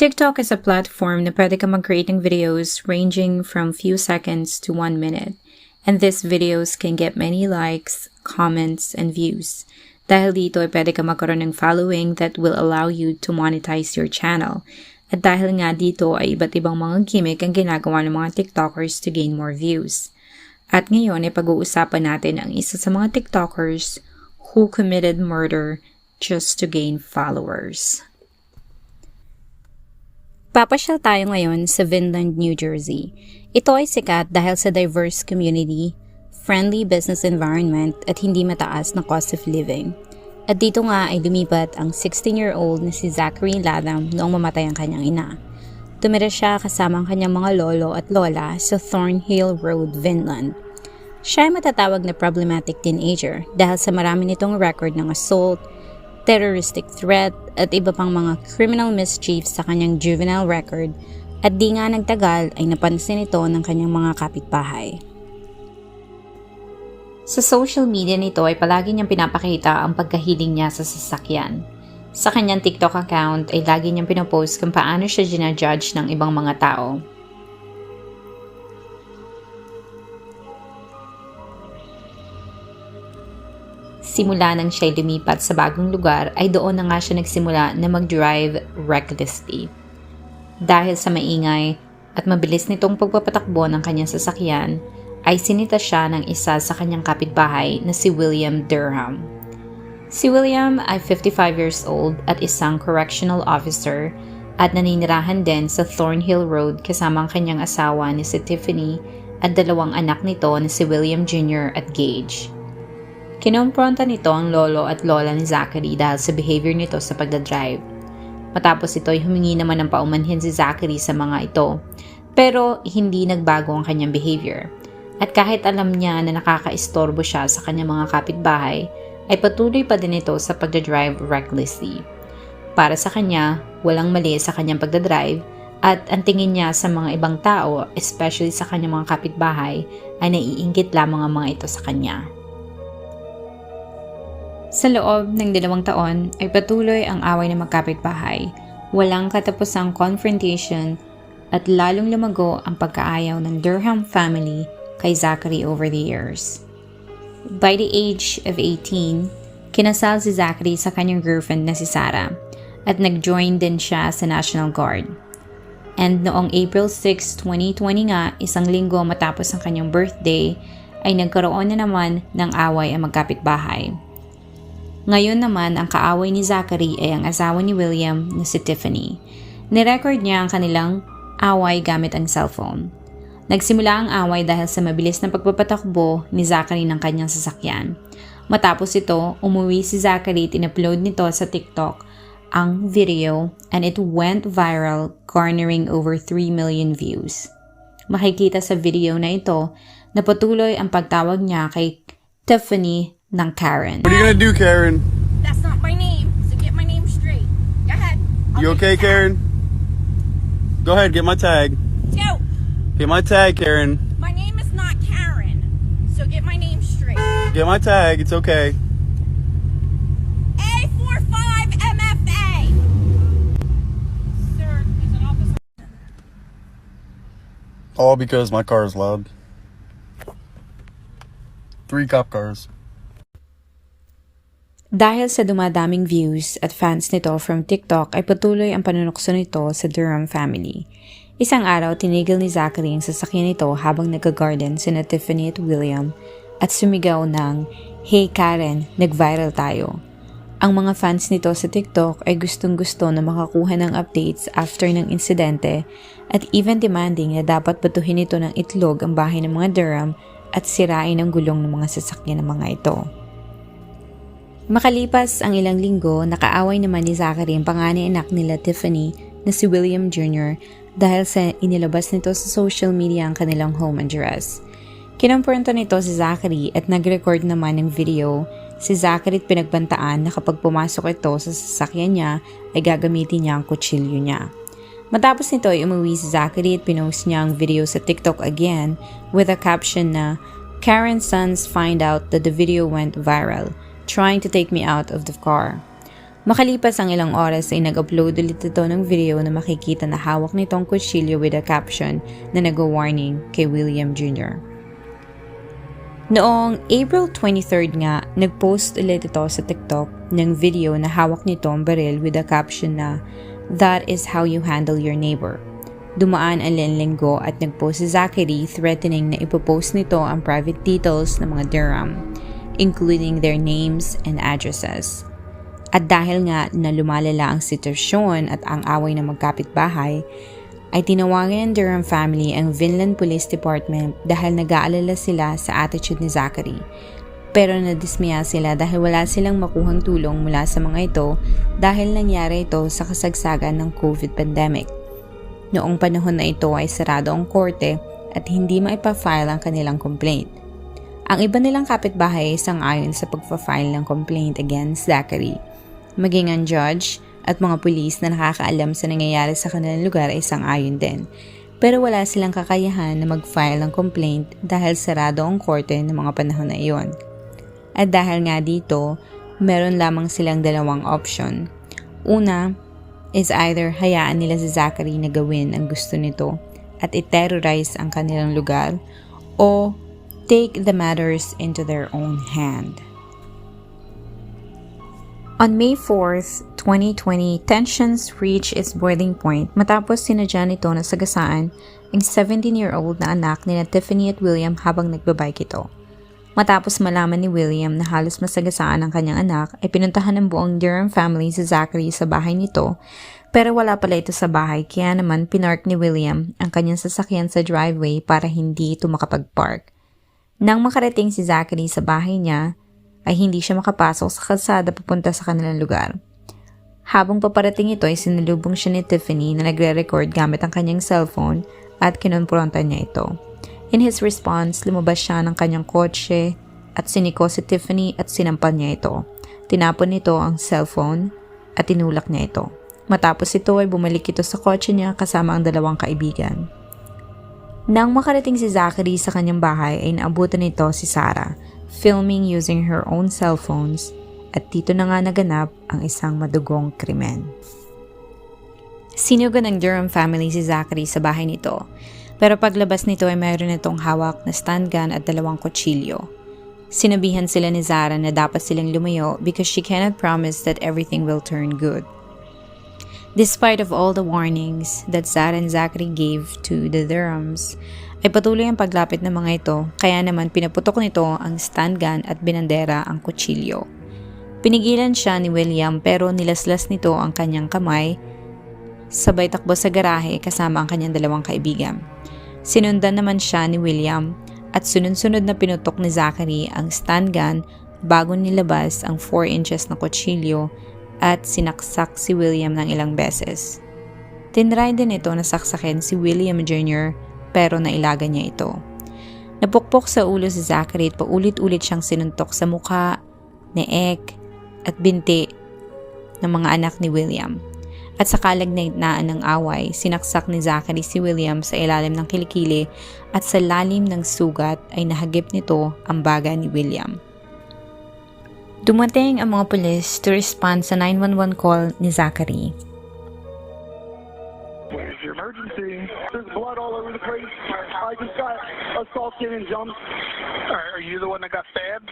TikTok is a platform na pwede ka mag-create ng videos ranging from few seconds to one minute. And these videos can get many likes, comments, and views. Dahil dito ay pwede ka magkaroon ng following that will allow you to monetize your channel. At dahil nga dito ay iba't ibang mga gimmick ang ginagawa ng mga TikTokers to gain more views. At ngayon ay pag-uusapan natin ang isa sa mga TikTokers who committed murder just to gain followers. Papasyal tayo ngayon sa Vinland, New Jersey. Ito ay sikat dahil sa diverse community, friendly business environment at hindi mataas na cost of living. At dito nga ay lumipat ang 16-year-old na si Zachary Latham noong mamatay ang kanyang ina. Tumira siya kasama ang kanyang mga lolo at lola sa Thornhill Road, Vinland. Siya ay matatawag na problematic teenager dahil sa marami nitong record ng assault, terroristic threat at iba pang mga criminal mischief sa kanyang juvenile record at di nga nagtagal ay napansin ito ng kanyang mga kapitbahay. Sa social media nito ay palagi niyang pinapakita ang pagkahiling niya sa sasakyan. Sa kanyang TikTok account ay lagi niyang pinopost kung paano siya ginajudge ng ibang mga tao. Simula nang siya lumipat sa bagong lugar ay doon na nga siya nagsimula na mag-drive recklessly. Dahil sa maingay at mabilis nitong pagpapatakbo ng kanyang sasakyan, ay sinita siya ng isa sa kanyang kapitbahay na si William Durham. Si William ay 55 years old at isang correctional officer at naninirahan din sa Thornhill Road kasama ang kanyang asawa ni si Tiffany at dalawang anak nito na si William Jr. at Gage. Kinompronta nito ang lolo at lola ni Zachary dahil sa behavior nito sa pagdadrive. Matapos ito ay humingi naman ng paumanhin si Zachary sa mga ito, pero hindi nagbago ang kanyang behavior. At kahit alam niya na nakakaistorbo siya sa kanyang mga kapitbahay, ay patuloy pa din ito sa pagdadrive recklessly. Para sa kanya, walang mali sa kanyang pagdadrive at ang tingin niya sa mga ibang tao, especially sa kanyang mga kapitbahay, ay naiingit lamang ang mga ito sa kanya. Sa loob ng dalawang taon ay patuloy ang away ng magkapitbahay. Walang katapusang confrontation at lalong lumago ang pagkaayaw ng Durham family kay Zachary over the years. By the age of 18, kinasal si Zachary sa kanyang girlfriend na si Sarah at nag-join din siya sa National Guard. And noong April 6, 2020 nga, isang linggo matapos ang kanyang birthday, ay nagkaroon na naman ng away ang magkapitbahay. Ngayon naman, ang kaaway ni Zachary ay ang asawa ni William na si Tiffany. Nirecord niya ang kanilang away gamit ang cellphone. Nagsimula ang away dahil sa mabilis na pagpapatakbo ni Zachary ng kanyang sasakyan. Matapos ito, umuwi si Zachary at in-upload nito sa TikTok ang video and it went viral garnering over 3 million views. Makikita sa video na ito na patuloy ang pagtawag niya kay Tiffany ng Karen. What are you gonna do, Karen? That's not my name, so get my name straight. Go ahead. I'll You okay. Karen? Go ahead, get my tag. Let's go. Get my tag, Karen. My name is not Karen, so get my name straight. Get my tag. It's okay. A45 MFA. Sir, there's an officer. All because my car is loud. Three cop cars. Dahil sa dumadaming views at fans nito from TikTok ay patuloy ang panunokso nito sa Durham family. Isang araw, tinigil ni Zachary ang sasakyan nito habang nag-garden sina Tiffany at William at sumigaw ng, Hey Karen, nag-viral tayo. Ang mga fans nito sa TikTok ay gustong gusto na makakuha ng updates after ng insidente at even demanding na dapat batuhin ito ng itlog ang bahay ng mga Durham at sirain ang gulong ng mga sasakyan ng mga ito. Makalipas ang ilang linggo, nakaaway naman ni Zachary ang panganay anak nila Tiffany na si William Jr. dahil sa inilabas nito sa social media ang kanilang home address. Kinompronto nito si Zachary at nag-record naman ng video. Si Zachary at pinagbantaan na kapag pumasok ito sa sasakyan niya ay gagamitin niya ang kutsilyo niya. Matapos nito ay umuwi si Zachary at pinost niya ang video sa TikTok again with a caption na Karen's sons find out that the video went viral trying to take me out of the car. Makalipas ang ilang oras ay nag-upload ulit ito ng video na makikita na hawak nitong kutsilyo with a caption na nag-warning kay William Jr. Noong April 23 nga, nag-post ulit ito sa TikTok ng video na hawak nito ang baril with a caption na That is how you handle your neighbor. Dumaan ang linggo at nag-post si Zachary threatening na ipopost nito ang private details ng mga Durham, including their names and addresses. At dahil nga na lumalala ang sitwasyon at ang away ng magkapitbahay, ay tinawagan ng Durham family ang Vinland Police Department dahil nag-aalala sila sa attitude ni Zachary. Pero nadismaya sila dahil wala silang makuhang tulong mula sa mga ito dahil nangyari ito sa kasagsagan ng COVID pandemic. Noong panahon na ito ay sarado ang korte at hindi maipafile ang kanilang complaint. Ang iba nilang kapitbahay ay sang-ayon sa pagpa-file ng complaint against Zachary. Maging ang judge at mga pulis na nakakaalam sa nangyayari sa kanilang lugar ay sang-ayon din. Pero wala silang kakayahan na mag-file ng complaint dahil sarado ang korte ng mga panahon na iyon. At dahil nga dito, meron lamang silang dalawang option. Una, is either hayaan nila si Zachary na gawin ang gusto nito at i-terrorize ang kanilang lugar o take the matters into their own hand. On May 4th, 2020, tensions reached its boiling point matapos sinadya nito na sagasaan ang 17-year-old na anak ni Tiffany at William habang nagbabike ito. Matapos malaman ni William na halos masagasaan ang kanyang anak, ay pinuntahan ng buong Durham family si Zachary sa bahay nito pero wala pala ito sa bahay kaya naman pinark ni William ang kanyang sasakyan sa driveway para hindi ito makapag-park. Nang makarating si Zachary sa bahay niya, ay hindi siya makapasok sa kalsada papunta sa kanilang lugar. Habang paparating ito ay sinalubong siya ni Tiffany na nagre-record gamit ang kanyang cellphone at kinonfrontan niya ito. In his response, lumabas siya ng kanyang kotse at siniko si Tiffany at sinampal niya ito. Tinapon nito ang cellphone at tinulak niya ito. Matapos ito ay bumalik ito sa kotse niya kasama ang dalawang kaibigan. Nang makarating si Zachary sa kanyang bahay ay naabutan nito si Sarah, filming using her own cellphones at dito na nga naganap ang isang madugong krimen. Sinugan ng Durham family si Zachary sa bahay nito, pero paglabas nito ay mayroon itong hawak na stand gun at dalawang kutsilyo. Sinabihan sila ni Zara na dapat silang lumayo because she cannot promise that everything will turn good. Despite of all the warnings that Zara and Zachary gave to the Durhams, ay patuloy ang paglapit ng mga ito kaya naman pinaputok nito ang stand gun at binandera ang kutsilyo. Pinigilan siya ni William pero nilaslas nito ang kanyang kamay sabay takbo sa garahe kasama ang kanyang dalawang kaibigan. Sinundan naman siya ni William at sunod-sunod na pinutok ni Zachary ang stand gun bago nilabas ang 4 inches na kutsilyo at sinaksak si William ng ilang beses. Tinry din ito na saksakin si William Jr. pero nailaga niya ito. Napukpok sa ulo si Zachary at paulit-ulit siyang sinuntok sa mukha, neek at binti ng mga anak ni William. At sa kalagnaitnaan ng away, sinaksak ni Zachary si William sa ilalim ng kilikili at sa lalim ng sugat ay nahagip nito ang baga ni William. Dumating ang mga pulis to respond sa 911 call ni Zachary. Where's your emergency? There's blood all over the place. I just got assaulted and jumped. Are, are you the one that got stabbed?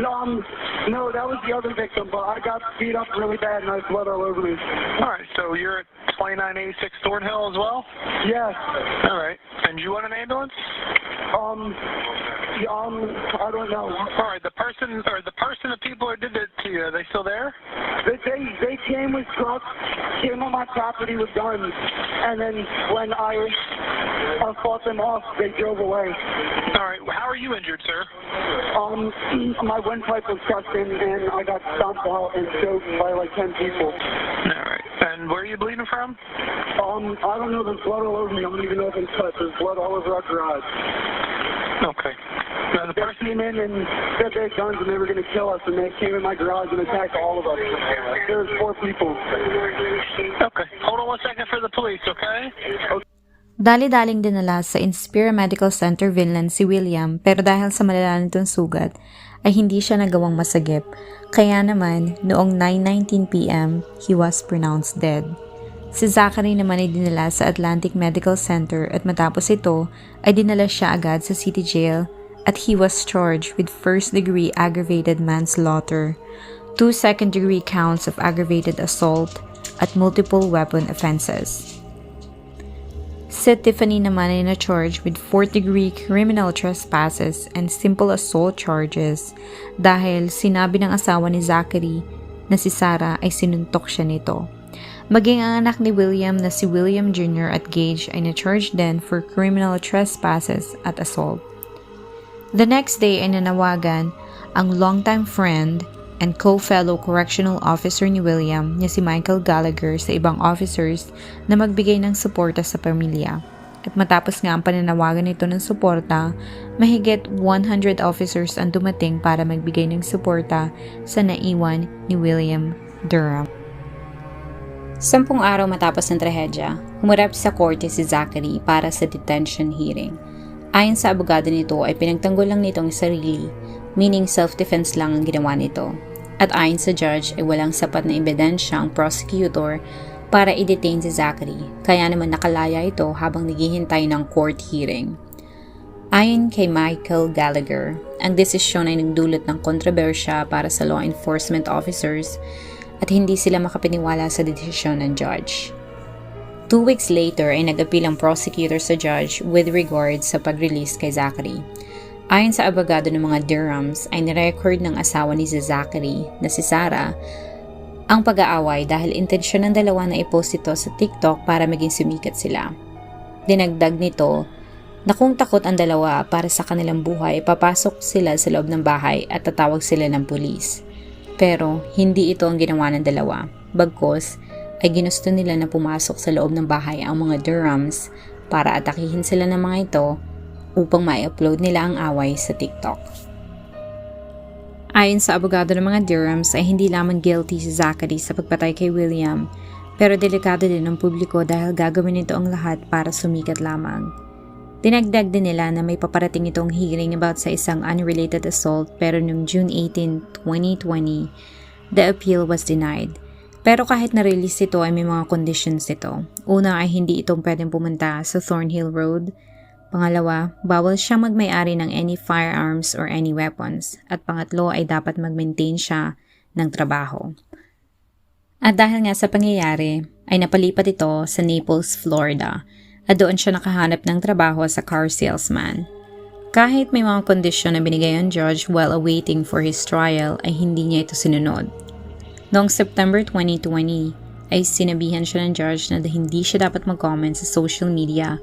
No, um, no, that was the other victim, but I got beat up really bad and I have blood all over me. All right, so you're at 2986 Thornhill as well? Yes. All right. And you want an ambulance? Um, yeah, um, I don't know. All right, the person or the person, the people who did it to you, are they still there? They, they, they came with trucks, came on my property with guns, and then when I uh, fought them off, they drove away. All right, how are you injured, sir? Um, my windpipe was crushed in, and I got stomped out and choked by like 10 people. All right. And where are you bleeding from? Um, I don't know. There's blood all over me. I don't even know if it's cut. There's blood all over our garage. Okay. Now the person. came in and said they had guns and they were going to kill us, and they came in my garage and attacked all of us. There was four people. Okay. Hold on one second for the police, okay? Dali-daling dinala sa Inspira Medical Center Vinland si William pero dahil sa malala nitong sugat ay hindi siya nagawang masagip. Kaya naman, noong 9.19pm, he was pronounced dead. Si Zachary naman ay dinala sa Atlantic Medical Center at matapos ito ay dinala siya agad sa city jail at he was charged with first-degree aggravated manslaughter, two second-degree counts of aggravated assault, at multiple weapon offenses. Si Tiffany naman ay na-charge with fourth-degree criminal trespasses and simple assault charges dahil sinabi ng asawa ni Zachary na si Sarah ay sinuntok siya nito. Maging ang anak ni William na si William Jr. at Gage ay na-charge din for criminal trespasses at assault. The next day ay nanawagan ang longtime friend and co-fellow correctional officer ni William na si Michael Gallagher sa ibang officers na magbigay ng suporta sa pamilya. At matapos nga ang pananawagan nito ng suporta, mahigit 100 officers ang dumating para magbigay ng suporta sa naiwan ni William Durham. Sampung araw matapos ng trahedya, humarap sa korte si Zachary para sa detention hearing. Ayon sa abogado nito ay pinagtanggol lang nitong sarili, meaning self-defense lang ang ginawa nito. At ayon sa judge ay walang sapat na ebidensya ang prosecutor para i-detain si Zachary, kaya naman nakalaya ito habang naghihintay ng court hearing. Ayon kay Michael Gallagher, ang desisyon ay nagdulot ng kontrobersya para sa law enforcement officers at hindi sila makapaniwala sa desisyon ng judge. Two weeks later ay nag-appeal ang prosecutor sa judge with regard sa pag-release kay Zachary. Ayon sa abogado ng mga Durhams ay nirecord ng asawa ni Zachary na si Sarah ang pag-aaway dahil intensyon ng dalawa na i-post ito sa TikTok para maging sumikat sila. Dinagdag nito na kung takot ang dalawa para sa kanilang buhay, papasok sila sa loob ng bahay at tatawag sila ng pulis. Pero hindi ito ang ginawa ng dalawa. Bagkos ay ginusto nila na pumasok sa loob ng bahay ang mga Durhams para atakihin sila ng mga ito upang ma-upload nila ang away sa TikTok. Ayon sa abogado ng mga Durhams ay hindi lamang guilty si Zachary sa pagpatay kay William, pero delikado din ng publiko dahil gagawin nito ang lahat para sumikat lamang. Dinagdag din nila na may paparating itong hearing about sa isang unrelated assault pero noong June 18, 2020, the appeal was denied. Pero kahit na-release ito ay may mga conditions ito. Una ay hindi itong pwedeng pumunta sa Thornhill Road. Pangalawa, bawal siyang magmay-ari ng any firearms or any weapons. At pangatlo ay dapat mag-maintain siya ng trabaho. At dahil nga sa pangyayari, ay napalipat ito sa Naples, Florida at doon siya nakahanap ng trabaho sa car salesman. Kahit may mga kondisyon na binigay ang judge while awaiting for his trial ay hindi niya ito sinunod. Noong September 2020 ay sinabihan siya ng judge na hindi siya dapat mag-comment sa social media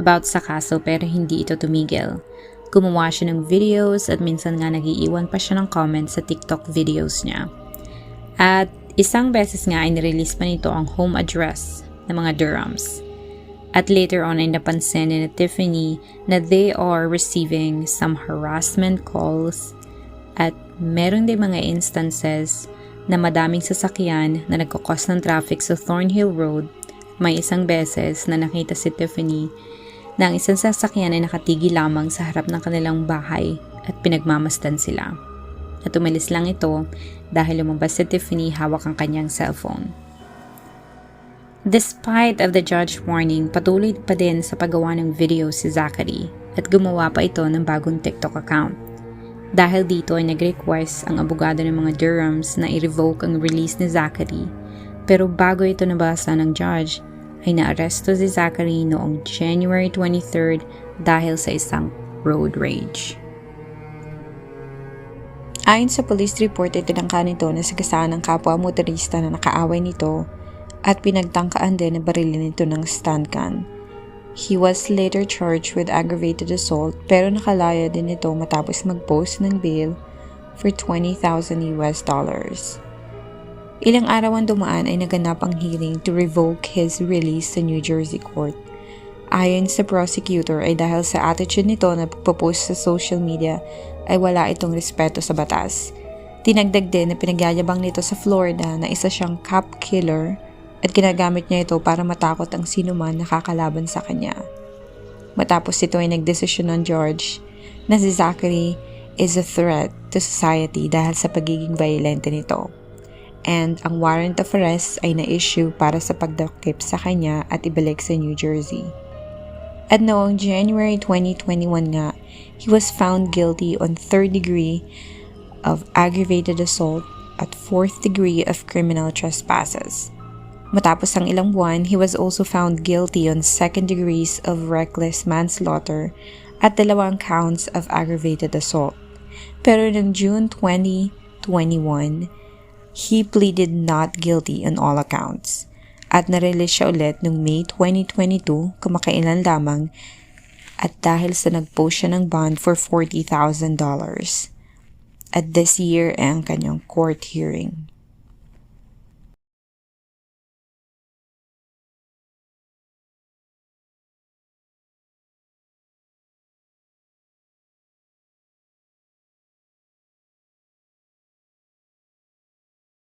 about sa kaso pero hindi ito tumigil. Gumawa siya ng videos at minsan nga nagiiwan pa siya ng comments sa TikTok videos niya. At isang beses nga ay nirelease pa nito ang home address ng mga Durhams. At later on ay napansin ni Tiffany na they are receiving some harassment calls at meron din mga instances na madaming sasakyan na nagkakos ng traffic sa Thornhill Road. May isang beses na nakita si Tiffany na ang isang sasakyan ay nakatigil lamang sa harap ng kanilang bahay at pinagmamasdan sila. At umalis lang ito dahil lumabas si Tiffany hawak ang kanyang cellphone. Despite of the judge warning, patuloy pa din sa paggawa ng video si Zachary at gumawa pa ito ng bagong TikTok account. Dahil dito ay nag-request ang abogado ng mga Durhams na i-revoke ang release ni Zachary. Pero bago ito nabasa ng judge, ay naaresto si Zachary noong January 23 dahil sa isang road rage. Ayon sa police report ay tinangka nito na sigasaan ng kapwa motorista na nakaaway nito at pinagtangkaan din na barilin nito ng stun gun. He was later charged with aggravated assault pero nakalaya din ito matapos mag-post ng bail for 20,000 US dollars. Ilang araw ang dumaan ay naganap ang hearing to revoke his release sa New Jersey court. Ayon sa prosecutor ay dahil sa attitude nito na pagpapost sa social media ay wala itong respeto sa batas. Tinagdag din na pinagyayabang nito sa Florida na isa siyang cop killer at ginagamit niya ito para matakot ang sino man nakakalaban sa kanya. Matapos ito ay nagdesisyon ng George na si Zachary is a threat to society dahil sa pagiging violente nito. And ang warrant of arrest ay na-issue para sa pagdakip sa kanya at ibalik sa New Jersey. At noong January 2021 nga, he was found guilty on third degree of aggravated assault at fourth degree of criminal trespasses. Matapos ang ilang buwan, he was also found guilty on second degrees of reckless manslaughter at dalawang counts of aggravated assault. Pero noong June 2021, he pleaded not guilty on all accounts at narelease siya ulit noong May 2022, kamakailan lamang, at dahil sa nag-post siya ng bond for $40,000. At this year ang kanyang court hearing.